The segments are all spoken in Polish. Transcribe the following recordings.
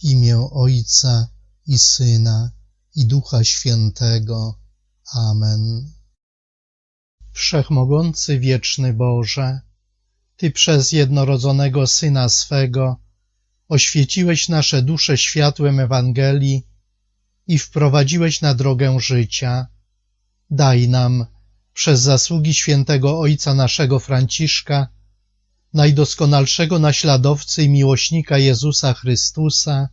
W imię Ojca i Syna i Ducha Świętego. Amen. Wszechmogący wieczny Boże, Ty przez jednorodzonego Syna swego oświeciłeś nasze dusze światłem Ewangelii i wprowadziłeś na drogę życia. Daj nam, przez zasługi świętego Ojca naszego Franciszka, najdoskonalszego naśladowcy i miłośnika Jezusa Chrystusa,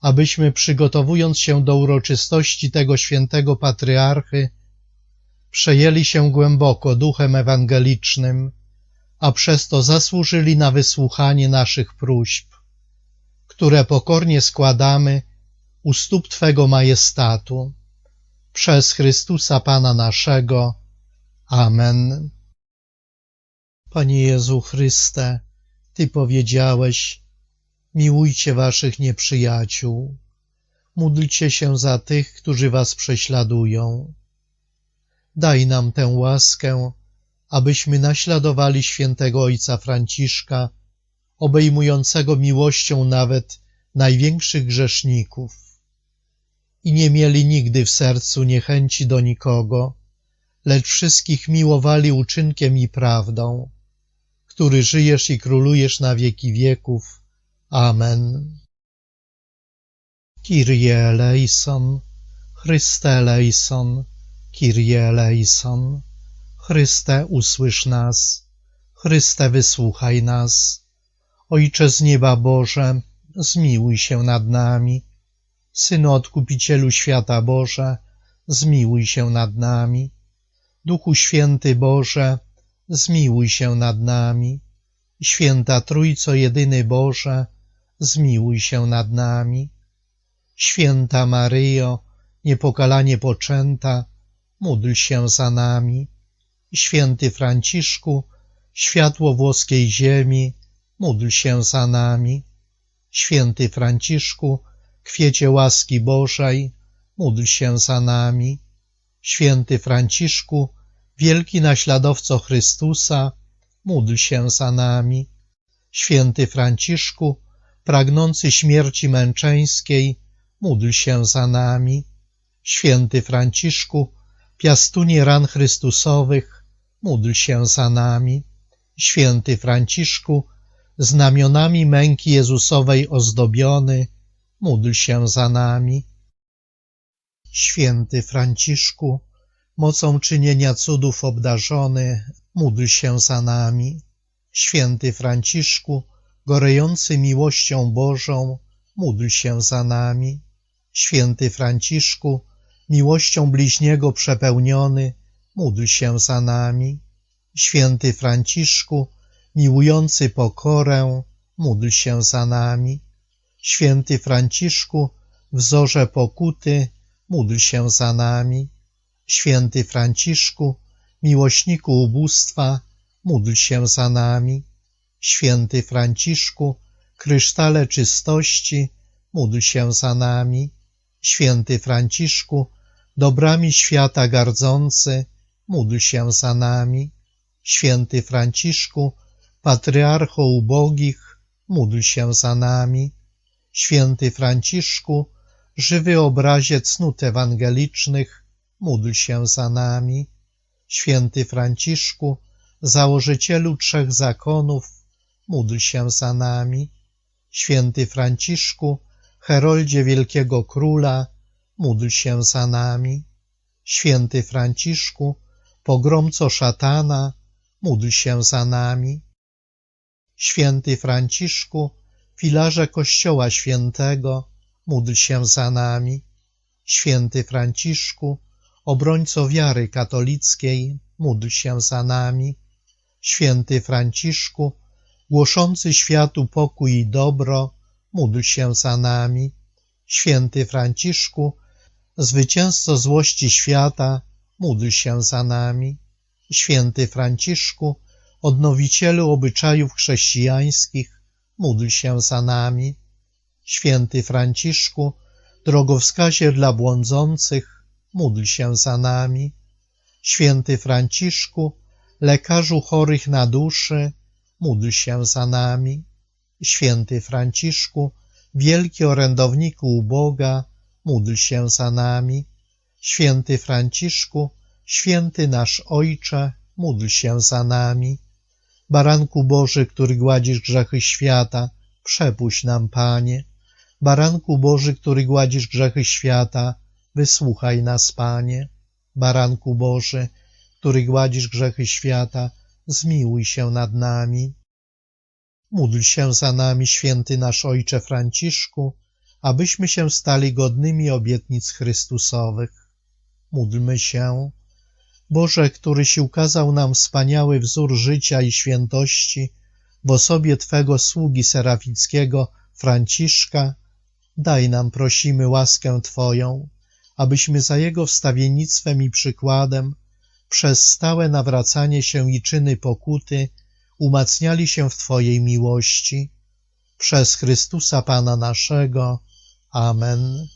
abyśmy przygotowując się do uroczystości tego świętego patriarchy, przejęli się głęboko duchem ewangelicznym, a przez to zasłużyli na wysłuchanie naszych próśb, które pokornie składamy u stóp Twego majestatu. Przez Chrystusa Pana naszego. Amen. Panie Jezu Chryste, Ty powiedziałeś, miłujcie waszych nieprzyjaciół, módlcie się za tych, którzy was prześladują. Daj nam tę łaskę, abyśmy naśladowali świętego ojca Franciszka, obejmującego miłością nawet największych grzeszników i nie mieli nigdy w sercu niechęci do nikogo, lecz wszystkich miłowali uczynkiem i prawdą, który żyjesz i królujesz na wieki wieków. Amen. Kyrie eleison, Chryste eleison, Kyrie eleison, Chryste usłysz nas, Chryste wysłuchaj nas. Ojcze z nieba Boże, zmiłuj się nad nami. Synu Odkupicielu świata Boże, zmiłuj się nad nami. Duchu Święty Boże, zmiłuj się nad nami. Święta Trójco Jedyny Boże, zmiłuj się nad nami. Święta Maryjo, niepokalanie poczęta, módl się za nami. Święty Franciszku, światło włoskiej ziemi, módl się za nami. Święty Franciszku, kwiecie łaski Bożej, módl się za nami. Święty Franciszku, wielki naśladowco Chrystusa, módl się za nami. Święty Franciszku, pragnący śmierci męczeńskiej, módl się za nami. Święty Franciszku, piastunie ran Chrystusowych, módl się za nami. Święty Franciszku, znamionami męki Jezusowej ozdobiony, módl się za nami. Święty Franciszku, mocą czynienia cudów obdarzony, módl się za nami. Święty Franciszku, gorejący miłością Bożą, módl się za nami. Święty Franciszku, miłością bliźniego przepełniony, módl się za nami. Święty Franciszku, miłujący pokorę, módl się za nami. Święty Franciszku, wzorze pokuty, módl się za nami. Święty Franciszku, miłośniku ubóstwa, módl się za nami. Święty Franciszku, krysztale czystości, módl się za nami. Święty Franciszku, dobrami świata gardzący, módl się za nami. Święty Franciszku, patriarcho ubogich, módl się za nami. Święty Franciszku, żywy obrazie cnót ewangelicznych, módl się za nami. Święty Franciszku, założycielu trzech zakonów, módl się za nami. Święty Franciszku, heroldzie wielkiego króla, módl się za nami. Święty Franciszku, pogromco szatana, módl się za nami. Święty Franciszku, filarze Kościoła Świętego, módl się za nami. Święty Franciszku, obrońco wiary katolickiej, módl się za nami. Święty Franciszku, głoszący światu pokój i dobro, módl się za nami. Święty Franciszku, zwycięzco złości świata, módl się za nami. Święty Franciszku, odnowicielu obyczajów chrześcijańskich, módl się za nami. Święty Franciszku, drogowskazie dla błądzących, módl się za nami. Święty Franciszku, lekarzu chorych na duszy, módl się za nami. Święty Franciszku, wielki orędowniku u Boga, módl się za nami. Święty Franciszku, święty nasz Ojcze, módl się za nami. Baranku Boży, który gładzisz grzechy świata, przepuść nam, Panie. Baranku Boży, który gładzisz grzechy świata, wysłuchaj nas, Panie. Baranku Boży, który gładzisz grzechy świata, zmiłuj się nad nami. Módl się za nami, święty nasz Ojcze Franciszku, abyśmy się stali godnymi obietnic Chrystusowych. Módlmy się. Boże, któryś ukazał nam wspaniały wzór życia i świętości w osobie Twego sługi serafickiego Franciszka, daj nam, prosimy, łaskę Twoją, abyśmy za jego wstawiennictwem i przykładem przez stałe nawracanie się i czyny pokuty umacniali się w Twojej miłości. Przez Chrystusa Pana naszego. Amen.